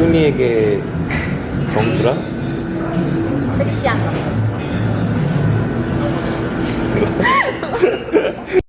꾸미에게 정주라? 섹시한 남자.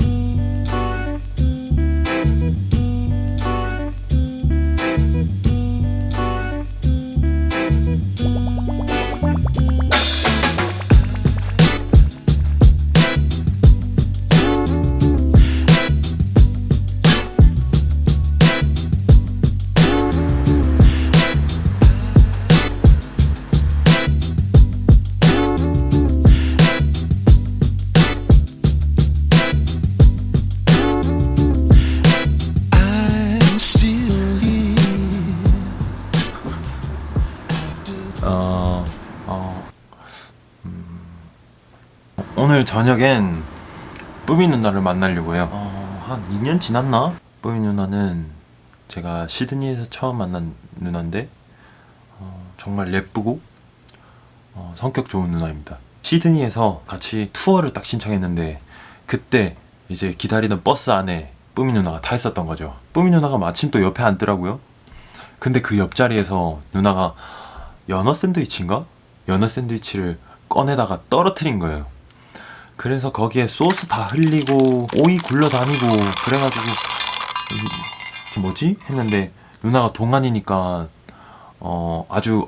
오늘 저녁엔 뿌미 누나를 만나려고 해요. 어, 한 2년 지났나? 뿌미 누나는 제가 시드니에서 처음 만난 누나인데 어, 정말 예쁘고 어, 성격 좋은 누나입니다. 시드니에서 같이 투어를 딱 신청했는데 그때 이제 기다리던 버스 안에 뿌미 누나가 타 있었던 거죠. 뿌미 누나가 마침 또 옆에 앉더라고요. 근데 그 옆자리에서 누나가 연어 샌드위치인가? 연어 샌드위치를 꺼내다가 떨어뜨린 거예요. 그래서 거기에 소스 다 흘리고 오이 굴러다니고 그래가지고 이- 이게 뭐지? 했는데 누나가 동안이니까 어 아주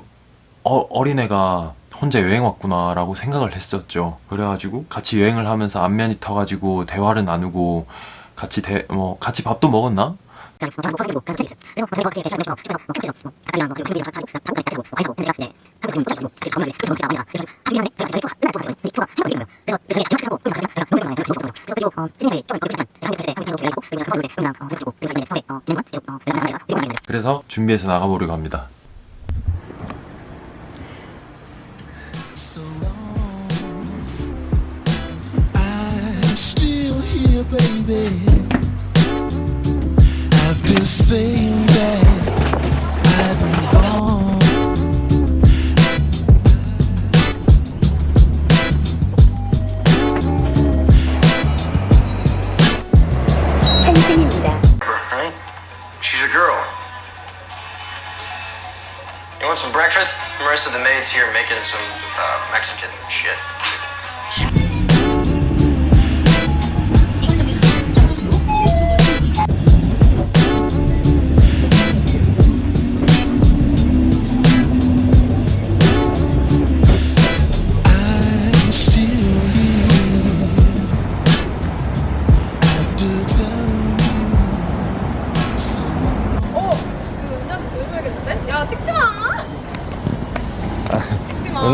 어, 어린애가 혼자 여행 왔구나라고 생각을 했었죠. 그래가지고 같이 여행을 하면서 안면이 터가지고 대화를 나누고 같이 대, 뭐 같이 밥도 먹었나? 그래서 준비해서 나가보려고 합니다. After saying that I'd move on. right? She's your girl. You want some breakfast? Marissa, the maid's here making some uh, Mexican shit.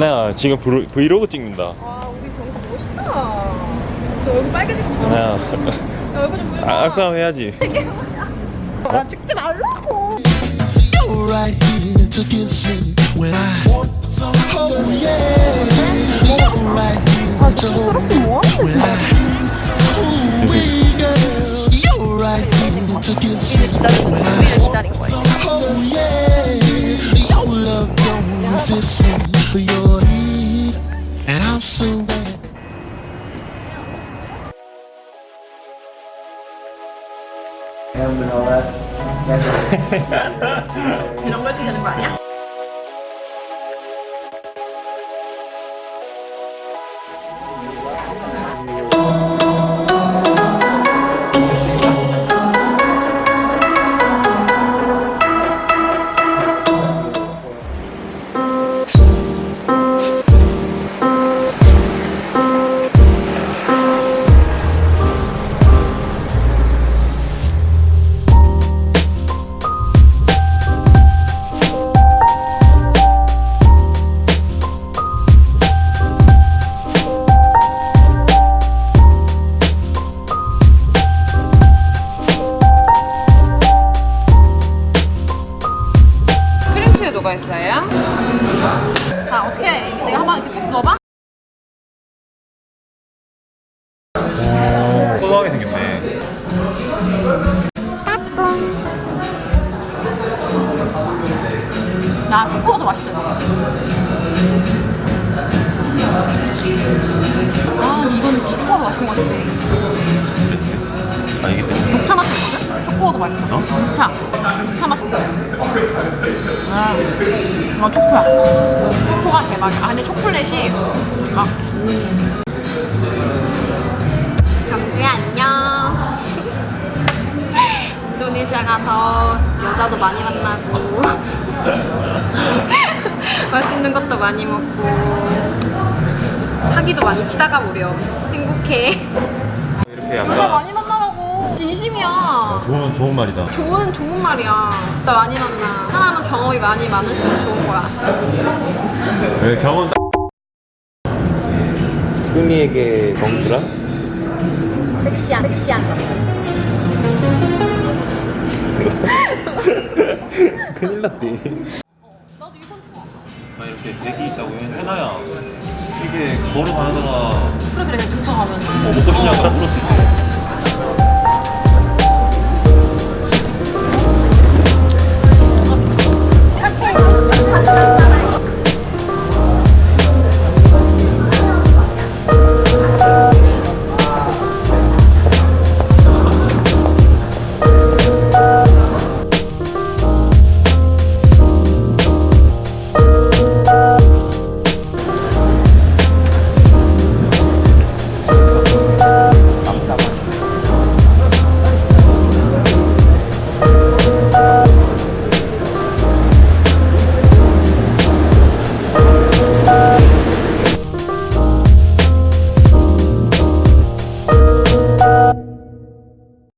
마. 누나야 지금 브로, 브이로그 찍는다. 와, 우리 경사 멋있다. 저 얼굴 빨개지고 저 누나야 야, 얼굴 좀 보여줘. 아, 악수하면 해야지. 나 찍지 말라고! You're right here to kiss me when I want some. Oh yeah, you're right here to hold me when I. Ooh, girl, you're right here to kiss me when I. 기다린 거예요. Oh yeah, your love don't resist me for your leave, and I'm so bad. 이런 거 해주면 되는 거아 야, 초코가 더 맛있어. 아, 이거는 초코가 더 맛있는 것 같은데. 아 이게 또 녹차 맛이 있거든? 초코도 맛있어. 어? 자, 참아. 아, 어, 초코야. 초코가 대박이야. 아, 근데 초콜릿이. 아. 경주야, 안녕. 인도네시아 가서 여자도 많이 만나고, 맛있는 것도 많이 먹고, 사기도 많이 치다가 오렴. 행복해. 이렇게 여자 양가 많이 만나라고. 진심이야. 좋은 좋은 말이다. 좋은 좋은 말이야. 나 많이 만나. 하나는 경험이 많이 많을수록 좋은 거야. 네, 경험 끔이에게 경주라? 섹시한 섹시한. 큰일 났네 나도 이건 좋아. 나 이렇게 대기 있다고 해놔야 이게 걸어가다가 그래 그래 근처 가면. 뭐 먹고 싶냐고 물었을